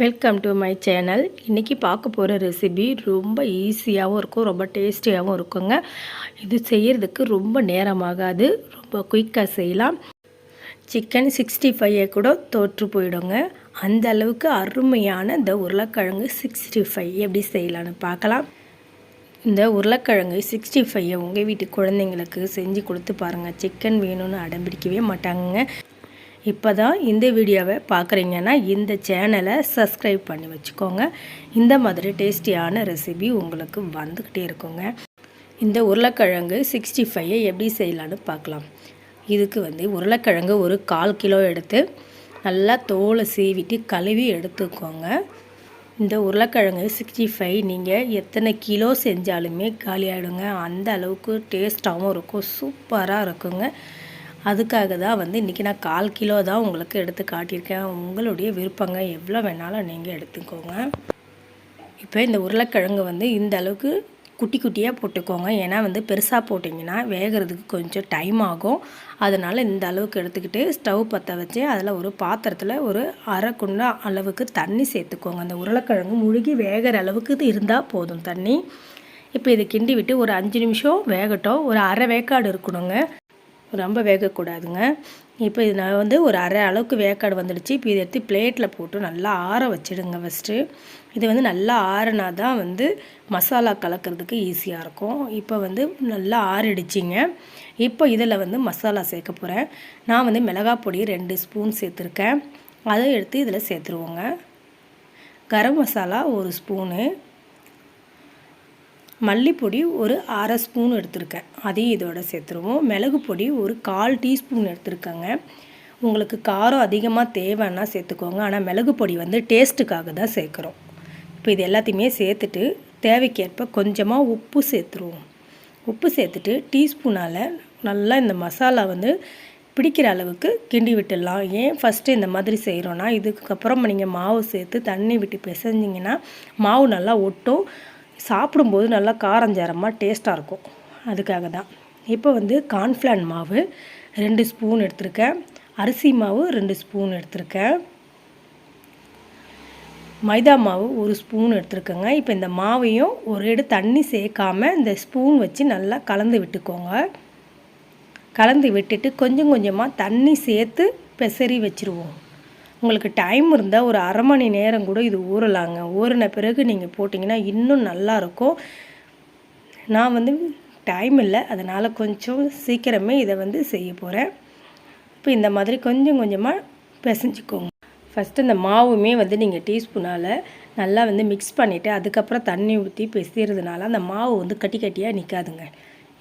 Welcome to my channel இன்றைக்கி பார்க்க போகிற ரெசிபி ரொம்ப ஈஸியாகவும் இருக்கும் ரொம்ப டேஸ்டியாகவும் இருக்குங்க. இது செய்கிறதுக்கு ரொம்ப நேரமாகாது ரொம்ப குயிக்காக செய்யலாம். சிக்கன் சிக்ஸ்டி ஃபைவை கூட தோற்று போயிடுங்க. அந்த அளவுக்கு அருமையான இந்த உருளைக்கிழங்கு சிக்ஸ்டி ஃபைவ் எப்படி செய்யலான்னு பார்க்கலாம். இந்த உருளைக்கிழங்கு சிக்ஸ்டி ஃபைவை உங்கள் வீட்டு குழந்தைங்களுக்கு செஞ்சு கொடுத்து பாருங்கள் சிக்கன் வேணும்னு அடம்பிடிக்கவே மாட்டாங்க இப்போ தான் இந்த வீடியோவை பார்க்குறீங்கன்னா இந்த சேனலை சப்ஸ்கிரைப் பண்ணி வச்சுக்கோங்க. இந்த மாதிரி டேஸ்டியான ரெசிபி உங்களுக்கு வந்துக்கிட்டே இருக்குங்க. இந்த உருளைக்கிழங்கு சிக்ஸ்டி ஃபைவை எப்படி செய்யலான்னு பார்க்கலாம். இதுக்கு வந்து உருளைக்கிழங்கு ஒரு கால் கிலோ எடுத்து நல்லா தோலை சீவிட்டு கழுவி எடுத்துக்கோங்க. இந்த உருளைக்கிழங்கு சிக்ஸ்டி ஃபைவ் நீங்கள் எத்தனை கிலோ செஞ்சாலுமே காலியாகிடுங்க அந்த அளவுக்கு டேஸ்ட்டாகவும் இருக்கும். சூப்பராக இருக்குங்க. அதுக்காக தான் வந்து இன்றைக்கி நான் கால் கிலோ தான் உங்களுக்கு எடுத்து காட்டியிருக்கேன். உங்களுடைய விருப்பங்க எவ்வளோ வேணாலும் நீங்கள் எடுத்துக்கோங்க. இப்போ இந்த உருளைக்கிழங்கு வந்து இந்த அளவுக்கு குட்டி குட்டியாக போட்டுக்கோங்க. ஏன்னா வந்து பெருசாக போட்டிங்கன்னா வேகிறதுக்கு கொஞ்சம் டைம் ஆகும். அதனால் இந்த அளவுக்கு எடுத்துக்கிட்டு ஸ்டவ் பற்ற வச்சு அதில் ஒரு பாத்திரத்தில் ஒரு அரை குண்டா அளவுக்கு தண்ணி சேர்த்துக்கோங்க. அந்த உருளைக்கிழங்கு முழுகி வேகிற அளவுக்கு இது இருந்தால் போதும் தண்ணி. இப்போ இதை கிண்டி விட்டு ஒரு அஞ்சு நிமிஷம் வேகட்டும். ஒரு அரை வேக்காடு இருக்கணுங்க. ரொம்ப வேகக்கூடாதுங்க. இப்போ இது நான் வந்து ஒரு அரை அளவுக்கு வேக்காடு வந்துடுச்சு. இப்போ இதை எடுத்து பிளேட்டில் போட்டு நல்லா ஆற வச்சிடுங்க ஃபஸ்ட்டு இது வந்து நல்லா ஆறுனா தான் வந்து மசாலா கலக்கிறதுக்கு ஈஸியாக இருக்கும். இப்போ வந்து நல்லா ஆறிடுச்சிங்க. இப்போ இதில் வந்து மசாலா சேர்க்க போகிறேன் நான் வந்து மிளகாய் பொடி ரெண்டு ஸ்பூன் சேர்த்துருக்கேன். அதை எடுத்து இதில் சேர்த்துருவோங்க. கரம் மசாலா ஒரு ஸ்பூனு மல்லிப்பொடி ஒரு அரை ஸ்பூன் எடுத்திருக்கேன். அதையும் இதோட சேர்த்துருவோம். மிளகு பொடி ஒரு கால் டீஸ்பூன் எடுத்துருக்கேங்க. உங்களுக்கு காரம் அதிகமாக தேவைன்னா சேர்த்துக்கோங்க. ஆனால் மிளகு பொடி வந்து டேஸ்ட்டுக்காக தான் சேர்க்குறோம். இப்போ இது எல்லாத்தையுமே சேர்த்துட்டு தேவைக்கேற்ப கொஞ்சமாக உப்பு சேர்த்துருவோம். உப்பு சேர்த்துட்டு டீஸ்பூனால் நல்லா இந்த மசாலா வந்து பிடிக்கிற அளவுக்கு கிண்டி விட்டுடலாம். ஏன் ஃபஸ்ட்டு இந்த மாதிரி செய்கிறோன்னா இதுக்கப்புறம் நீங்கள் மாவு சேர்த்து தண்ணி விட்டு பிசைஞ்சிங்கன்னா மாவு நல்லா ஒட்டும். சாப்பிடும்போது நல்லா காரஞ்சாரமாக டேஸ்ட்டாக இருக்கும். அதுக்காக தான். இப்போ வந்து கார்ன்ஃப்ளான் மாவு ரெண்டு ஸ்பூன் எடுத்திருக்கேன். அரிசி மாவு ரெண்டு ஸ்பூன் எடுத்திருக்கேன். மைதா மாவு ஒரு ஸ்பூன் எடுத்துருக்கோங்க. இப்போ இந்த மாவையும் ஒரு எடு தண்ணி சேர்க்காமல் இந்த ஸ்பூன் வச்சு நல்லா கலந்து விட்டுக்கோங்க. கலந்து விட்டுட்டு கொஞ்சம் கொஞ்சமாக தண்ணி சேர்த்து பெசரி வச்சுருவோம். உங்களுக்கு டைம் இருந்தால் ஒரு அரை மணி நேரம் கூட இது ஊறலாங்க. ஊறின பிறகு நீங்கள் போட்டிங்கன்னா இன்னும் நல்லாயிருக்கும் நான் வந்து டைம் இல்லை. அதனால் கொஞ்சம் சீக்கிரமே இதை வந்து செய்ய போகிறேன் இப்போ இந்த மாதிரி கொஞ்சம் கொஞ்சமாக பிசைஞ்சிக்கோங்க. ஃபஸ்ட்டு இந்த மாவுமே வந்து நீங்கள் டீஸ்பூனால் நல்லா வந்து மிக்ஸ் பண்ணிவிட்டு அதுக்கப்புறம் தண்ணி ஊற்றி பிசைறதுனால அந்த மாவு வந்து கட்டி கட்டியாக நிற்காதுங்க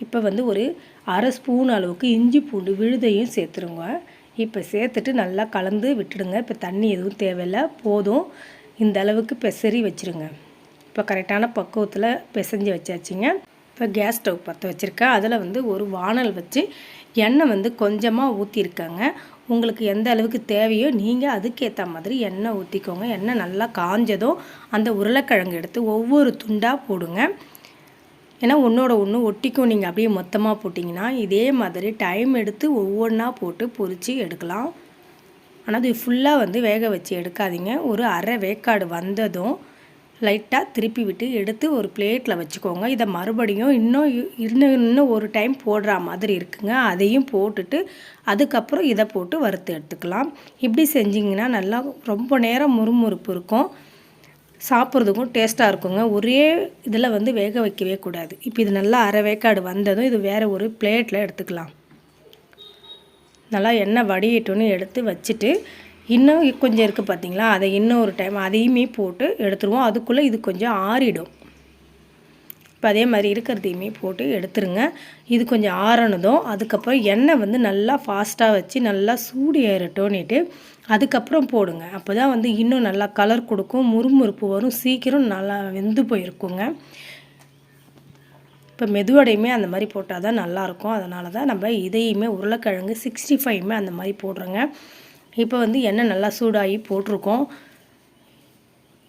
இப்போ வந்து ஒரு அரை ஸ்பூன் அளவுக்கு இஞ்சி பூண்டு விழுதையும் சேர்த்துருங்க. இப்போ சேர்த்துட்டு நல்லா கலந்து விட்டுடுங்க. இப்போ தண்ணி எதுவும் தேவையில்லை. போதும். இந்த அளவுக்கு பெசரி வச்சுருங்க. இப்போ கரெக்டான பக்குவத்தில் பிசைஞ்சு வச்சாச்சுங்க. இப்போ கேஸ் ஸ்டவ் பற்ற வச்சுருக்கேன் அதில் வந்து ஒரு வானல் வச்சு எண்ணெய் வந்து கொஞ்சமாக ஊற்றிருக்காங்க உங்களுக்கு எந்த அளவுக்கு தேவையோ நீங்கள் அதுக்கேற்ற மாதிரி எண்ணெய் ஊற்றிக்கோங்க எண்ணெய் நல்லா காஞ்சதும் அந்த உருளைக்கிழங்கு எடுத்து ஒவ்வொரு துண்டாக போடுங்க. ஏன்னா ஒன்றோட ஒன்று ஒட்டிக்கும். நீங்கள் அப்படியே மொத்தமாக போட்டிங்கன்னா இதே மாதிரி டைம் எடுத்து ஒவ்வொன்றா போட்டு பொறிச்சு எடுக்கலாம். ஆனால் அது ஃபுல்லாக வந்து வேக வச்சு எடுக்காதீங்க. ஒரு அரை வேக்காடு வந்ததும் லைட்டாக திருப்பி விட்டு எடுத்து ஒரு பிளேட்டில் வச்சுக்கோங்க. இதை மறுபடியும் இன்னும் இன்னும் இன்னும் ஒரு டைம் போடுற மாதிரி இருக்குங்க. அதையும் போட்டுட்டு அதுக்கப்புறம் இதை போட்டு வறுத்து எடுத்துக்கலாம். இப்படி செஞ்சிங்கன்னா நல்லா ரொம்ப நேரம் முறுமுறுப்பு இருக்கும். சாப்பிட்றதுக்கும் டேஸ்ட்டாக இருக்குங்க. ஒரே இதில் வந்து வேக வைக்கவே கூடாது. இப்போ இது நல்லா அரை வேக்காடு வந்ததும் இது வேறு ஒரு பிளேட்டில் எடுத்துக்கலாம். நல்லா எண்ணெய் வடியிட்டோன்னு எடுத்து வச்சுட்டு இன்னும் கொஞ்சம் இருக்குது பார்த்தீங்களா அதை இன்னும் ஒரு டைம் அதையுமே போட்டு எடுத்துருவோம். அதுக்குள்ளே இது கொஞ்சம் ஆறிடும். இப்போ அதே மாதிரி இருக்கிறதையுமே போட்டு எடுத்துருங்க. இது கொஞ்சம் ஆறணதும் அதுக்கப்புறம் எண்ணெய் வந்து நல்லா ஃபாஸ்ட்டாக வச்சு நல்லா சூடு ஏறட்டோன்னுட்டு அதுக்கப்புறம் போடுங்க. அப்போ தான் வந்து இன்னும் நல்லா கலர் கொடுக்கும் முறுமுறுப்பு வரும் சீக்கிரம் நல்லா வெந்து போயிருக்குங்க. இப்போ மெதுவடையுமே அந்த மாதிரி போட்டால் தான் நல்லாயிருக்கும். அதனால தான் நம்ம இதையுமே உருளைக்கிழங்கு சிக்ஸ்டி ஃபைவ்மே அந்த மாதிரி போடுறோங்க. இப்போ வந்து எண்ணெய் நல்லா சூடாகி போட்டிருக்கோம்.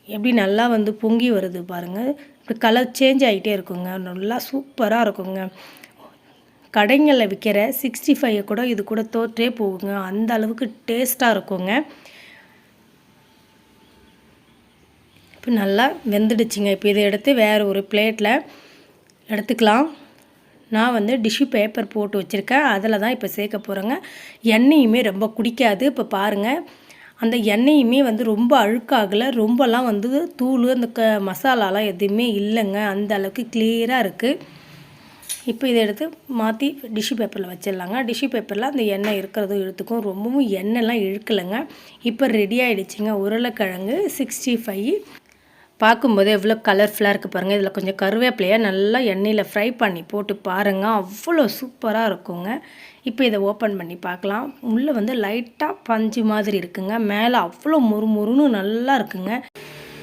எப்படி நல்லா வந்து பொங்கி வருது பாருங்கள் இப்படி கலர் சேஞ்ச் ஆகிட்டே இருக்குங்க. நல்லா சூப்பராக இருக்குங்க. கடைங்களில் விற்கிற சிக்ஸ்டி ஃபைவை கூட இது கூட தோற்றே போகுங்க. அந்த அளவுக்கு டேஸ்ட்டாக இருக்குங்க. இப்போ நல்லா வெந்துடுச்சுங்க. இப்போ இதை எடுத்து வேறு ஒரு பிளேட்டில் எடுத்துக்கலாம். நான் வந்து டிஷ்யூ பேப்பர் போட்டு வச்சுருக்கேன். அதில் தான் இப்போ சேர்க்க போகிறேங்க எண்ணெயுமே ரொம்ப குடிக்காது. இப்போ பாருங்கள் அந்த எண்ணெயுமே வந்து ரொம்ப அழுக்காகலை ரொம்பலாம் வந்து தூள் அந்த க மசாலாலாம் எதுவுமே இல்லைங்க. அந்த அளவுக்கு கிளியராக இருக்குது இப்போ இதை எடுத்து மாற்றி டிஷ்யூ பேப்பரில் வச்சிடலாங்க. டிஷ்யூ பேப்பரில் அந்த எண்ணெய் இருக்கிறதும் எடுத்துக்கும் ரொம்பவும் எண்ணெய்லாம் இழுக்கலைங்க. இப்போ ரெடி ஆகிடுச்சிங்க உருளைக்கிழங்கு சிக்ஸ்டி ஃபைவ் பார்க்கும்போது எவ்வளோ கலர்ஃபுல்லாக இருக்குது பாருங்கள் இதில் கொஞ்சம் கருவேப்பிலையாக நல்லா எண்ணெயில் ஃப்ரை பண்ணி போட்டு பாருங்கள் அவ்வளோ சூப்பராக இருக்குங்க. இப்போ இதை ஓப்பன் பண்ணி பார்க்கலாம். உள்ளே வந்து லைட்டாக பஞ்சு மாதிரி இருக்குங்க. மேலே அவ்வளோ முறுமுறுன்னு நல்லா இருக்குங்க.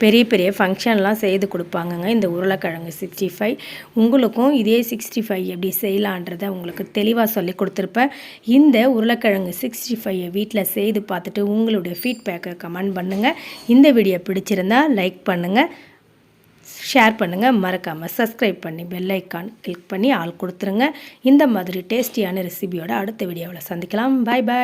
பெரிய பெரிய ஃபங்க்ஷன்லாம் செய்து கொடுப்பாங்கங்க. இந்த உருளைக்கிழங்கு சிக்ஸ்டி ஃபைவ் உங்களுக்கும் இதே சிக்ஸ்டி ஃபைவ் எப்படி செய்யலான்றதை உங்களுக்கு தெளிவாக சொல்லி கொடுத்துருப்பேன். இந்த உருளைக்கிழங்கு சிக்ஸ்டி ஃபைவை வீட்டில் செய்து பார்த்துட்டு உங்களுடைய ஃபீட்பேக்கை கமெண்ட் பண்ணுங்கள் இந்த வீடியோ பிடிச்சிருந்தா லைக் பண்ணுங்கள் ஷேர் பண்ணுங்கள் மறக்காமல் சப்ஸ்கிரைப் பண்ணி பெல் ஐக்கான் கிளிக் பண்ணி ஆள் கொடுத்துருங்க. இந்த மாதிரி டேஸ்டியான ரெசிபியோட அடுத்த வீடியோவில் சந்திக்கலாம். பாய் பாய்